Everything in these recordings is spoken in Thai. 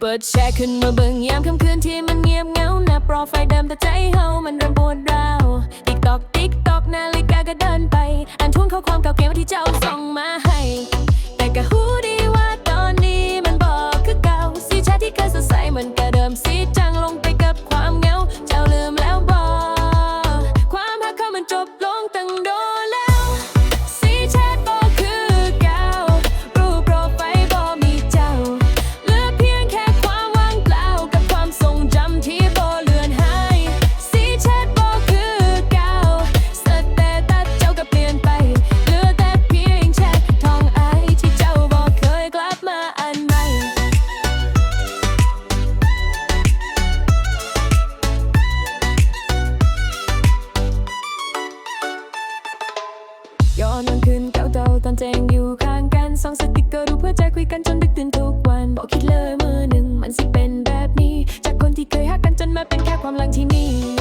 เปิดแชร์ขึ้นมาเบิ่งยามค่ำคืนที่มันเงียบเหงาหน้าโปรไฟล์เดิมแต่ใจเฮามันเริ่มปวดร้าวติ๊กตอกติ๊กตอกนาฬิกาก็เดินไป อ่านทวนข้อความเก่าเกมที่เจ้าส่งมาให้ อนวันคืนเก่าๆตอนแจงอยู่ข้างกันสองสติกเกอร์รู้เพื่อใจคุยกันจนดึกตื่นทุกวันบอกคิดเลยมือหนึ่งมันสิเป็นแบบนี้ จากคนที่เคยหักกันจนมาเป็นแค่ความหลังที่มี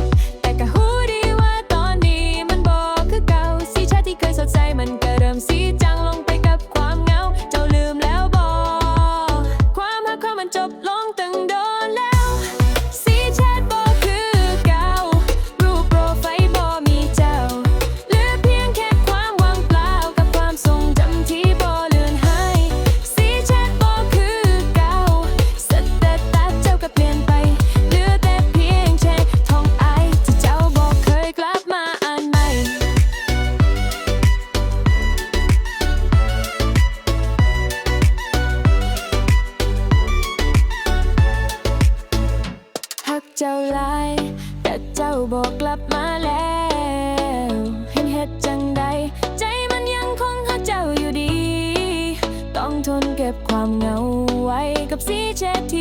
หักเจ้าหลายแต่เจ้าบอกกลับมาแล้วเห็นเหตุจังใด ใจมันยังคงหักเจ้าอยู่ดี ต้องทนเก็บความเหงาไว้กับสีเชทที่บ่มี